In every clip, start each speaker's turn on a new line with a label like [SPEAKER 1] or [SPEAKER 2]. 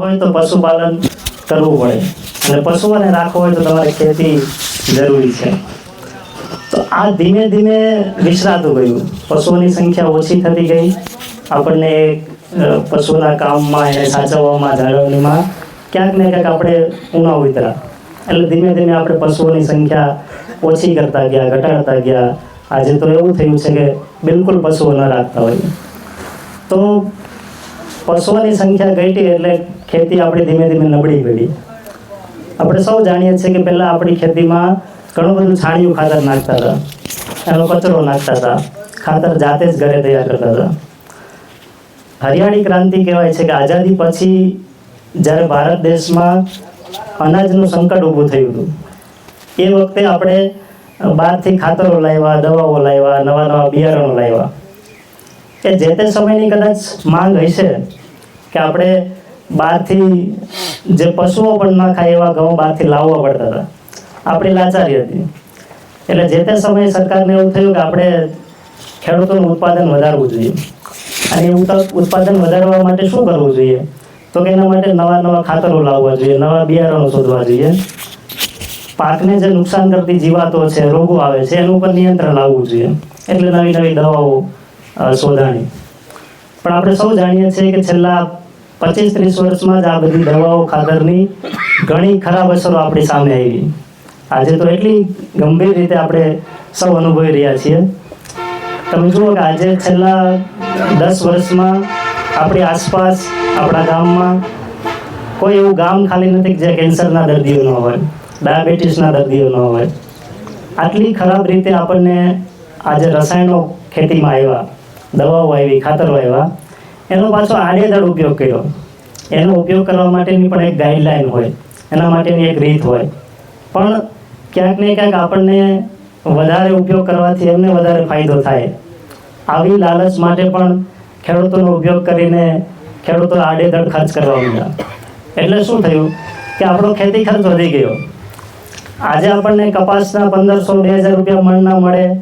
[SPEAKER 1] હોય તો પશુપાલન કરવું પડે. અને પશુઓને રાખવું હોય તો તમારે ખેતી જરૂરી છે. તો આ ધીમે ધીમે વિસરાતું ગયું. પશુઓની સંખ્યા ઓછી થતી ગઈ. આપણને પશુના કામમાં એને સાચવવામાં, જાળવણીમાં ક્યાંક ને ક્યાંક આપણે ઉણા ઉતરા એટલે ધીમે ધીમે આપણે પશુઓની સંખ્યા ઓછી કરતા ગયા, ઘટાડતા ગયા. આજે તો એવું થયું છે કે બિલકુલ પશુઓ ન રાખતા હોય. તો પશુઓની સંખ્યા ઘટી એટલે ખેતી આપણી ધીમે ધીમે નબળી પડી. આપણે સૌ જાણીએ છીએ કે પહેલાં આપણી ખેતીમાં ઘણું બધું છાણિયું ખાતર નાખતા હતા. એનો કચરો નાખતા હતા. ખાતર જાતે જ ઘરે તૈયાર કરતા હતા. હરિયાળી ક્રાંતિ કહેવાય છે કે આઝાદી પછી જ્યારે ભારત દેશમાં અનાજનું સંકટ ઊભું થયું હતું. એ વખતે આપણે બહારથી ખાતરો લાવ્યા, દવાઓ લાવ્યા, નવા નવા બિયારણો લાવ્યા. કે જે તે સમયની કદાચ માંગ હશે કે આપણે બહારથી જે પશુઓ પણ ના ખાય એવા ઘઉં બહારથી લાવવા પડતા હતા. આપણી લાચારી હતી. એટલે જે તે સમયે સરકારને એવું થયું કે આપણે ખેડૂતોનું ઉત્પાદન વધારવું જોઈએ. અને એ ઉત્પાદન વધારવા માટે શું કરવું જોઈએ? તો કે એના માટે નવા નવા ખાતરો લાવવા જોઈએ, નવા બિયારણો શોધવા જોઈએ. પાકને જે નુકસાન કરતી જીવાતો છે, રોગો આવે છે, એનું ઉપર નિયંત્રણ લાવવું જોઈએ. એટલે નવી નવી દવાઓ શોધાણી. પણ આપણે સૌ જાણીએ છીએ કે છેલ્લા પચીસ ત્રીસ વર્ષમાં જ આ બધી દવાઓ ખાતરની ઘણી ખરાબ અસરો આપણી સામે આવી. આજે તો એટલી ગંભીર રીતે આપણે સૌ અનુભવી રહ્યા છીએ. તમે જુઓ કે આજે છેલ્લા દસ વર્ષમાં આપણી આસપાસ, આપણા ગામમાં કોઈ એવું ગામ ખાલી નથી જે કેન્સરના દર્દીઓ ન હોય, ડાયાબિટીસના દર્દીઓ ન હોય. આટલી ખરાબ રીતે આપણને આજે રસાયણો ખેતીમાં આવ્યા, દવાઓ આવી, ખાતરો આવ્યા. એનો પાછો આડેધડ ઉપયોગ કર્યો. એનો ઉપયોગ કરવા માટેની પણ એક ગાઈડલાઈન હોય. એના માટેની એક રીત હોય. પણ ક્યાંક ને ક્યાંક આપણને વધારે ઉપયોગ કરવાથી એમને વધારે ફાયદો થાય. આવી લાલચ માટે પણ ખેડૂતોનો ઉપયોગ કરીને ખેડૂતો આડેધડ ખર્ચ કરવા માંડ્યા. એટલે શું થયું કે આપણો ખેતી ખર્ચ વધી ગયો. આજે આપણને કપાસના પંદરસો, બે હજાર રૂપિયા મણના મળે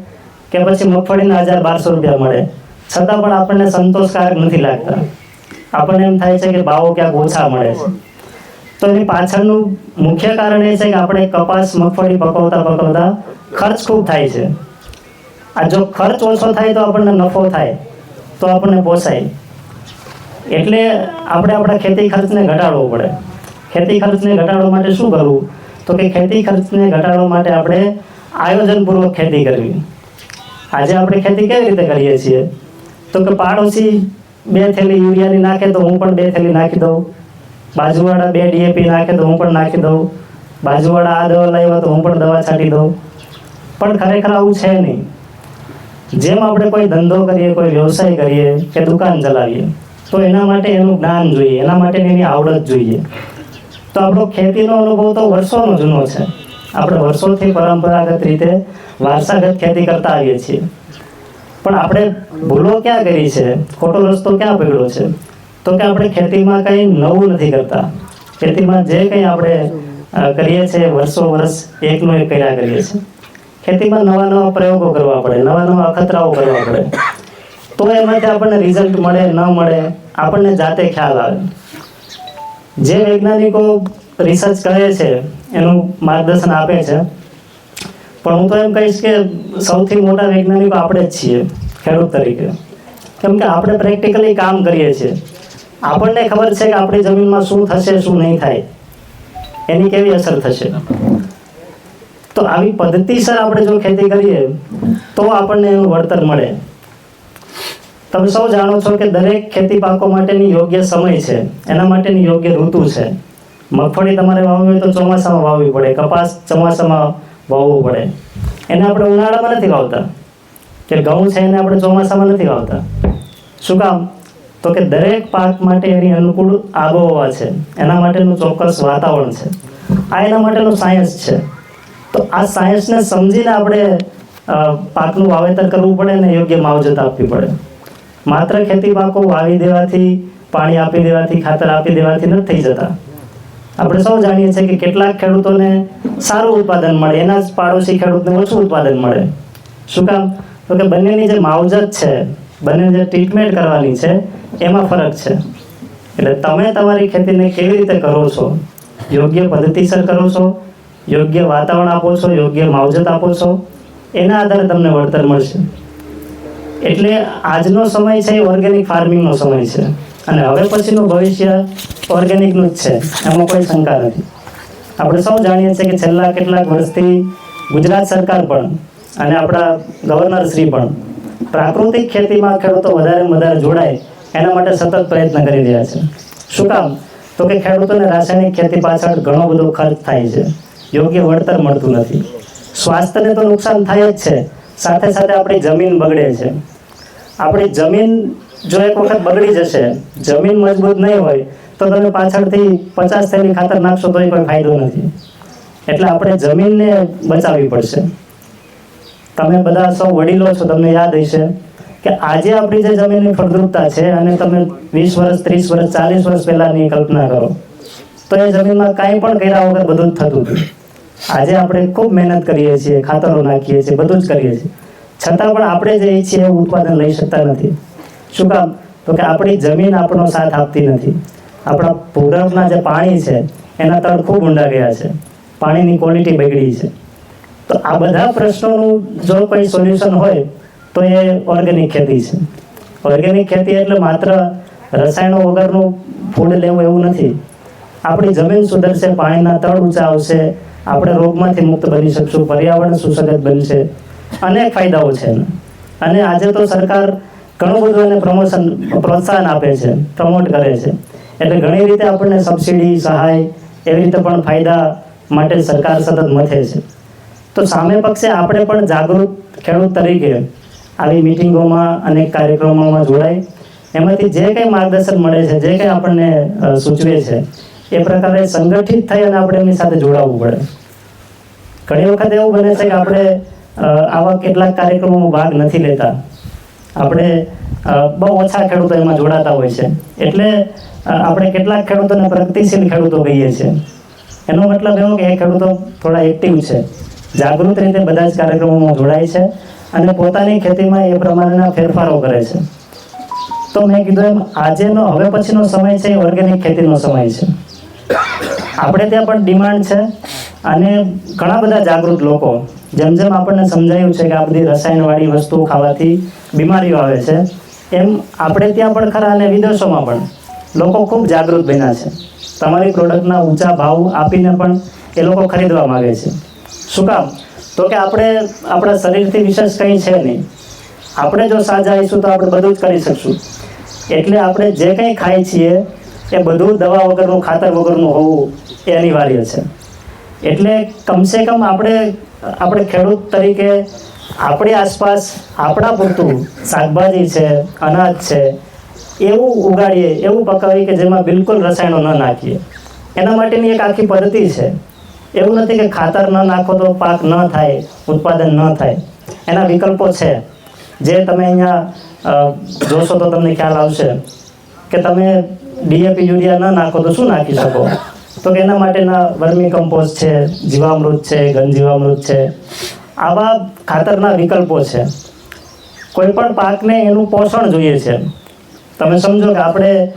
[SPEAKER 1] કે પછી મગફળીના હજાર બારસો રૂપિયા મળે. છતાં પણ આપણને સંતોષકારક નથી લાગતા. આપણને એમ થાય છે કે ભાવો ક્યાંક ઓછા મળે છે. તો એની પાછળનું મુખ્ય કારણ એ છે કે આપણે કપાસ મગફળી પકવતા પકવતા ખર્ચ ખૂબ થાય છે. આ જો ખર્ચ ઓછો થાય તો આપણને નફો થાય, તો આપણને પોસાય. એટલે આપણે આપણા ખેતી ખર્ચને ઘટાડવો પડે. ખેતી ખર્ચને ઘટાડવા માટે શું કરવું? તો કે ખેતી ખર્ચને ઘટાડવા માટે આપણે આયોજનપૂર્વક ખેતી કરવી. આજે આપણે ખેતી કેવી રીતે કરીએ છીએ? તો કે પાડોશી બે થેલી યુરિયાની નાખે તો હું પણ બે થેલી નાખી દઉં. બાજુવાળા બે ડીએપી નાખે તો હું પણ નાખી દઉં. બાજુવાળા આ દવા લાવ્યા તો હું પણ દવા છાંટી દઉં. પણ ખરેખર આવું છે નહીં. જેમ આપણે કોઈ ધંધો કરીએ, કોઈ વ્યવસાય કરીએ કે દુકાન ચલાવીએ, તો એના માટે એનું જ્ઞાન જોઈએ, એના માટે એની આવડત જોઈએ. તો આપણો ખેતીનો અનુભવ તો વર્ષોનો જૂનો છે. આપણે વર્ષોથી પરંપરાગત રીતે વારસાગત ખેતી કરતા આવીએ છીએ. પણ આપણે ભૂલો ક્યાં કરી છે? ખોટો રસ્તો ક્યાં પકડ્યો છે? તો કે આપણે ખેતીમાં કંઈ નવું નથી કરતા. ખેતીમાં જે કંઈ આપણે કરીએ છીએ વર્ષો વર્ષ એકનું એક કર્યા કરીએ છીએ ખેતીમાં નવા નવા પ્રયોગો કરવા પડે, નવા નવા અખતરાઓ કરવા પડે. તો એમાંથી આપણને રિઝલ્ટ મળે, ન મળે, આપણને જાતે ખ્યાલ આવે. જે વૈજ્ઞાનિકો રિસર્ચ કરે છે, એનું માર્ગદર્શન આપે છે પણ હું તો એમ કહીશ કે સૌથી મોટા વૈજ્ઞાનિકો આપણે જ છીએ, ખેડૂત તરીકે. કેમ કે આપણે પ્રેક્ટિકલી કામ કરીએ છીએ. આપણને ખબર છે કે આપણી જમીનમાં શું થશે, શું નહીં થાય. એની કેવી અસર થશે? તો આવી પદ્ધતિસર આપણે જો ખેતી કરીએ, તો આપણને એનું વળતર મળે. તમે સૌ જાણો છો કે દરેક ખેતી પાકો માટેની યોગ્ય સમય છે. એના માટેની યોગ્ય ઋતુ છે. મગફળી તમારે વાવવી હોય તો ચોમાસામાં વાવવી પડે. કપાસ ચોમાસામાં વાવવું પડે. એને આપણે ઉનાળામાં નથી વાવતા. કે ઘઉં છે એને આપણે ચોમાસામાં નથી વાવતા. શું કામ? તો કે દરેક પાક માટે એની અનુકૂળ આબોહવા છે. એના માટેનું ચોક્કસ વાતાવરણ છે. આ એના માટેનું સાયન્સ છે. તો આ સાયન્સને સમજીને આપણે પાકનું વાવેતર કરવું પડે અને યોગ્ય માવજત આપવી પડે. માત્ર ખેતી પાકો વાવી દેવાથી, પાણી આપી દેવાથી, ખાતર આપી દેવાથી નથી થઈ જતા આપણે સૌ જાણીએ છીએ કે કેટલાક ખેડૂતોને સારું ઉત્પાદન મળે, એના જ પાડોશી ખેડૂતને ઓછું ઉત્પાદન મળે. શું કામ? તો કે બંનેની જે માવજત છે બંને જે ટ્રીટમેન્ટ કરવાની છે, એમાં ફરક છે. એટલે તમે તમારી ખેતીને કેવી રીતે કરો છો? યોગ્ય પદ્ધતિસર કરો છો? યોગ્ય વાતાવરણ આપો છો? યોગ્ય માવજત આપો છો? એના આધારે તમને વળતર મળશે. એટલે આજનો સમય છે એ ઓર્ગેનિક ફાર્મિંગનો સમય છે. અને હવે પછીનું ભવિષ્ય ઓર્ગેનિકનું જ છે. એમાં કોઈ શંકા નથી. આપણે સૌ જાણીએ છીએ કે છેલ્લા કેટલાક વર્ષથી ગુજરાત સરકાર પણ અને આપણા ગવર્નર શ્રી પણ પ્રાકૃતિક ખેતીમાં ખેડૂતો વધારે વધારે જોડાય એના માટે સતત પ્રયત્ન કરી રહ્યા છે. શું કામ? તો કે ખેડૂતોને રાસાયણિક ખેતી પાછળ ઘણો બધો ખર્ચ થાય છે. યોગ્ય વળતર મળતું નથી. સ્વાસ્થ્યને તો નુકસાન થાય જ છે. સાથે સાથે આપણી જમીન બગડે છે. આપણી જમીન જો એક વખત બગડી જશે, જમીન મજબૂત નહીં હોય, તો તમે પાછળથી પચાસ થેલી ખાતર નાખશો તો કોઈ ફાયદો નથી. એટલે આપણે જમીનને બચાવવી પડશે. તમે બધા સૌ વડીલો છો, તમને યાદ હશે કે આજે આપણી જે જમીનની ફળદ્રુપતા છે અને તમે વીસ વર્ષ, ત્રીસ વર્ષ, ચાલીસ વર્ષ પહેલાની કલ્પના કરો, તો એ જમીનમાં કાંઈ પણ કર્યા વગર બધું જ થતું હતું. આજે આપણે ખૂબ મહેનત કરીએ છીએ, ખાતરો નાખીએ છીએ, બધું જ કરીએ છીએ. છતાં પણ આપણે જે ઈચ્છીએ એવું ઉત્પાદન લઈ શકતા નથી. શું કામ? તો કે આપણી જમીન આપણો સાથ આપતી નથી. આપણા ભૂગર્ભના જે પાણી છે, એના તળ ખૂબ ઊંડા ગયા છે. પાણીની ક્વોલિટી બગડી છે. તો આ બધા પ્રશ્નોનું જો કોઈ સોલ્યુશન હોય, તો એ ઓર્ગેનિક ખેતી છે. ઓર્ગેનિક ખેતી એટલે માત્ર રસાયણો વગરનું ફૂડ લેવું એવું નથી. આપણી જમીન સુધરશે, પાણીના તળ ઊંચા આવશે, આપણે રોગમાંથી મુક્ત બની શકશું, પર્યાવરણ સુસંગત બનશે, અનેક ફાયદાઓ છે અને આજે તો સરકાર ઘણું બધું એને પ્રમોશન પ્રોત્સાહન આપે છે પ્રમોટ કરે છે. એટલે ઘણી રીતે આપણને સબસિડી સહાય એવી રીતે પણ ફાયદા માટે સરકાર સતત મથે છે. તો સામે પક્ષે આપણે પણ જાગૃત ખેડૂત તરીકે આવી મિટિંગોમાં અનેક કાર્યક્રમોમાં જોડાય. એમાંથી જે કંઈ માર્ગદર્શન મળે છે, જે કંઈ આપણને સૂચવે છે, એ પ્રકારે સંગઠિત થઈ અને આપણે એમની સાથે જોડાવવું પડે. ઘણી વખત એવું બને છે કે આપણે આવા કેટલાક કાર્યક્રમોમાં ભાગ નથી લેતા. આપણે બહુ ઓછા ખેડૂતો એમાં જોડાતા હોય છે. એટલે આપણે કેટલાક ખેડૂતોને પ્રગતિશીલ ખેડૂતો કહીએ છીએ. એનો મતલબ એવો કે એ ખેડૂતો થોડા એક્ટિવ છે. જાગૃત રીતે બધા જ કાર્યક્રમોમાં જોડાય છે અને પોતાની ખેતીમાં એ પ્રમાણેના ફેરફારો કરે છે. તો મેં કીધું એમ, આજેનો, હવે પછીનો સમય છે એ ઓર્ગેનિક ખેતીનો સમય છે. આપણે ત્યાં પણ ડિમાન્ડ છે. અને ઘણા બધા જાગૃત લોકો, જેમ જેમ આપણને સમજાયું છે કે આ બધી રસાયણવાળી વસ્તુઓ ખાવાથી બીમારીઓ આવે છે, એમ આપણે ત્યાં પણ ખરા અને વિદેશોમાં પણ લોકો ખૂબ જાગૃત બન્યા છે. તમારી પ્રોડક્ટના ઊંચા ભાવ આપીને પણ એ લોકો ખરીદવા માગે છે. શું કામ? તો કે આપણે આપણા શરીરથી વિશેષ કંઈ છે નહીં. આપણે જો સાજા આવીશું તો આપણે બધું જ કરી શકશું. એટલે આપણે જે કંઈ ખાઈએ છીએ, એ બધું દવા વગરનું, ખાતર વગરનું હોવું એ અનિવાર્ય છે. એટલે કમસે કમ આપણે આપણે ખેડૂત તરીકે આપણી આસપાસ આપણા પૂરતું શાકભાજી છે, અનાજ છે, એવું ઉગાડીએ, એવું પકાવીએ કે જેમાં બિલકુલ રસાયણો ન નાખીએ. એના માટેની એક આખી પદ્ધતિ છે. એવું નથી કે ખાતર ન નાખો તો પાક ન થાય, ઉત્પાદન ન થાય. એના વિકલ્પો છે. જે તમે અહીંયા જોશો તો તમને ખ્યાલ આવશે કે તમે ડીએપી યુરિયા ન નાખો તો શું નાખી શકો? તો એના માટેના વર્મી કમ્પોઝ છે, જીવામૃત છે ઘન જીવામૃત છે. આવા ખાતરના વિકલ્પો છે. કોઈ પણ પાકને એનું પોષણ જોઈએ છે. તમે સમજો કે આપણે